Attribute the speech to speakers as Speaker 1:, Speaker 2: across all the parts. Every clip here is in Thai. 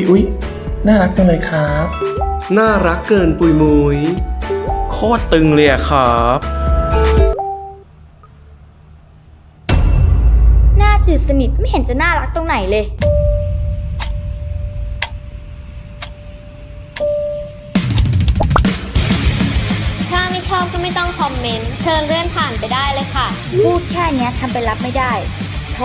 Speaker 1: อุ๊ยอุ๊ยน่ารักจังเลยครับ
Speaker 2: น่ารักเกินปุยมุย
Speaker 1: โคตรตึงเลยอะครับ
Speaker 3: หน้าจืดสนิทไม่เห็นจะน่ารักตรงไหนเลย
Speaker 4: ถ้าไม่ชอบก็ไม่ต้องคอมเมนต์ เชิญเลื่อนผ่านไปได้เลยค่ะ
Speaker 3: พูดแค่เนี้ยทำไปรับไม่ได้ โถ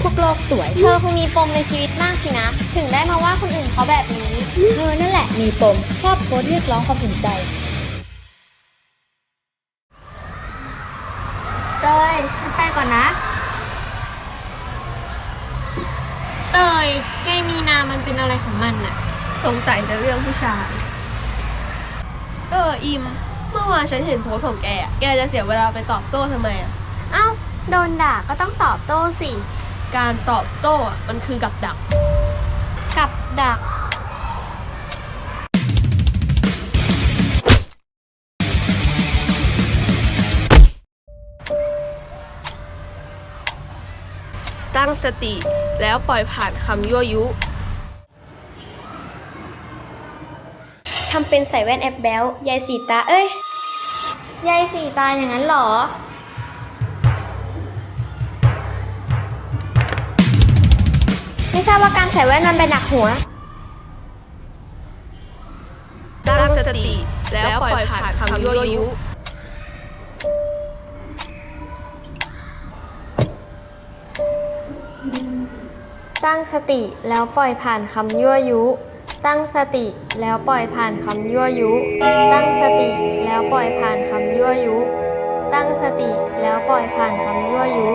Speaker 3: พวกโลกสวย
Speaker 4: เธอคงมีปมในชีวิตมาก สินะ ถึงได้มาว่าคนอื่นเขาแบบนี้
Speaker 3: เธอนั่นแหละมีปมชอบโพสต์เรียกร้องความสนใจ
Speaker 4: เตยฉันไปก่อนนะ เตยยายมีนามันเป็นอะไรของมันน่ะ
Speaker 5: สงสัยจะเรื่องผู้ชาย เออ อิม เมื่อวานฉันเห็นโพสต์ของแกอะแกจะเสียเวลาไปตอบโต้ทำไมอะ
Speaker 4: เอ้า โดนด่าก็ต้องตอบโต้สิ
Speaker 5: การตอบโต้อะมันคือกับดัก
Speaker 4: กับ ดัก
Speaker 5: ตั้งสติแล้วปล่อยผ่านคำยั่วยุ
Speaker 4: ทำเป็นใส่แว่นแอปแบลยายสีตา เอ้ย ยายสีตาอย่างนั้นเหรอ ไม่ทราบว่าการใส่แว่นมันเป็นหนักหัว
Speaker 5: ตั้งสติแล้วปล่อยผ่านคำยั่วยุ
Speaker 4: ตั้งสติแล้วปล่อยผ่านคำยั่วยุ ตั้งสติแล้วปล่อยผ่านคำยั่วยุ ตั้งสติแล้วปล่อยผ่านคำยั่วยุ ตั้งสติแล้วปล่อยผ่านคำยั่วยุ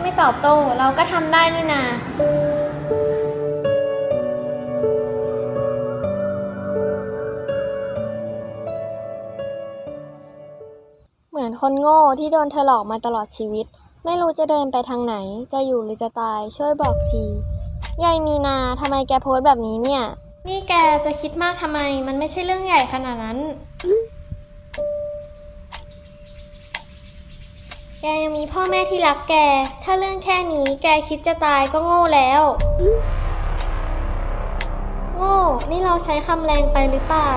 Speaker 4: ไม่ ตอบโต้เราก็ทำได้นี่นาเหมือนคนโง่ที่โดนเธอหลอกมาตลอดชีวิต ไม่รู้จะเดินไปทางไหน จะอยู่หรือจะตายช่วยบอกทียายมีนาทำไมแกโพสต์แบบนี้เนี่ย นี่แกจะคิดมากทำไม มันไม่ใช่เรื่องใหญ่ขนาดนั้น แกยังมีพ่อแม่ที่รักแก ถ้าเรื่องแค่นี้แกคิดจะตายก็โง่แล้ว โง่ นี่เราใช้คำแรงไปหรือเปล่า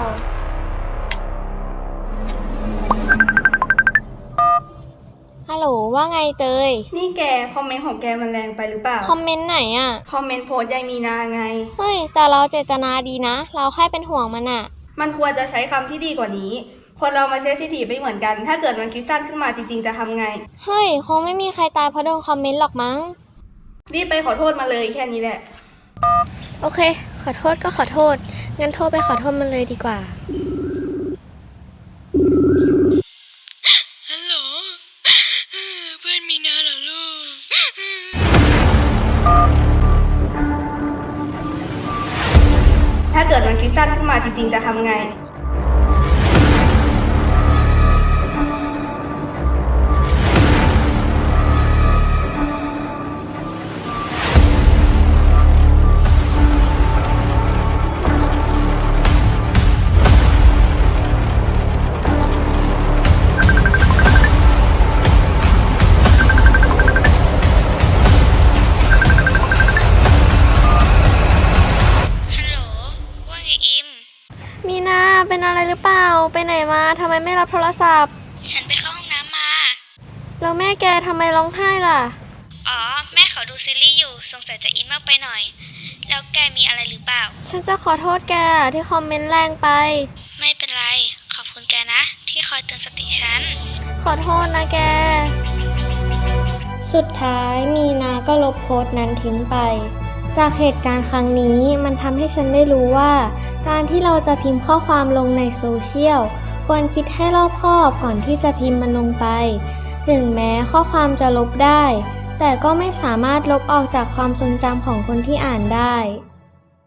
Speaker 4: ฮัลโหล ว่าไงเตย
Speaker 6: นี่แกคอมเมนต์ของแกมันแรงไปหรือเปล่า
Speaker 4: คอมเมนต์ไหนอะ
Speaker 6: คอมเมนต์โพสต์ยายมีนาไง
Speaker 4: เฮ้ย แต่เราเจตนาดีนะ เราแค่เป็นห่วงมันอะ
Speaker 6: มันควรจะใช้คำที่ดีกว่านี้ คนเรามาเซนซิทีฟไม่เหมือนกัน ถ้าเกิดมันคิดสั้นขึ้นมาจริงๆจะทำไง
Speaker 4: เฮ้ย คงไม่มีใครตายเพราะโดนคอมเมนต์หรอกมั้ง
Speaker 6: รีบไปขอโทษมาเลยแค่นี้แหละ
Speaker 4: โอเค ขอโทษก็ขอโทษ งั้นโทรไปขอโทษมันเลยดีกว่า
Speaker 7: ฮัลโหล เพื่อนมีนาเหรอลูก
Speaker 6: ถ้าเกิดมันคิดสั้นขึ้นมาจริงๆจะทำไง
Speaker 4: รือเปล่า ไปไหนมาทำไมไม่รับโทรศัพท์
Speaker 7: ฉันไปเข้าห้องน้ำมา
Speaker 4: แล้วแม่แกทำไมร้องไห้ล่ะ
Speaker 7: อ๋อ แม่เขาดูซีรีส์อยู่ สงสัยจะอินมากไปหน่อย แล้วแกมีอะไรหรือเปล่า
Speaker 4: ฉันจะขอโทษแกที่คอมเมนต์แรงไป
Speaker 7: ไม่เป็นไร ขอบคุณแกนะ ที่คอยเตือนสติฉัน
Speaker 4: ขอโทษนะแก สุดท้ายมีนาก็ลบโพสต์นั้นทิ้งไป จากเหตุการณ์ครั้งนี้มันทำให้ฉันได้รู้ว่า การที่เราจะพิมพ์ข้อความลงในโซเชียลควรคิดให้รอบคอบก่อนที่จะพิมพ์มันลงไป ถึงแม้ข้อความจะลบได้ แต่ก็ไม่สามารถลบออกจากความทรงจำของคนที่อ่านได้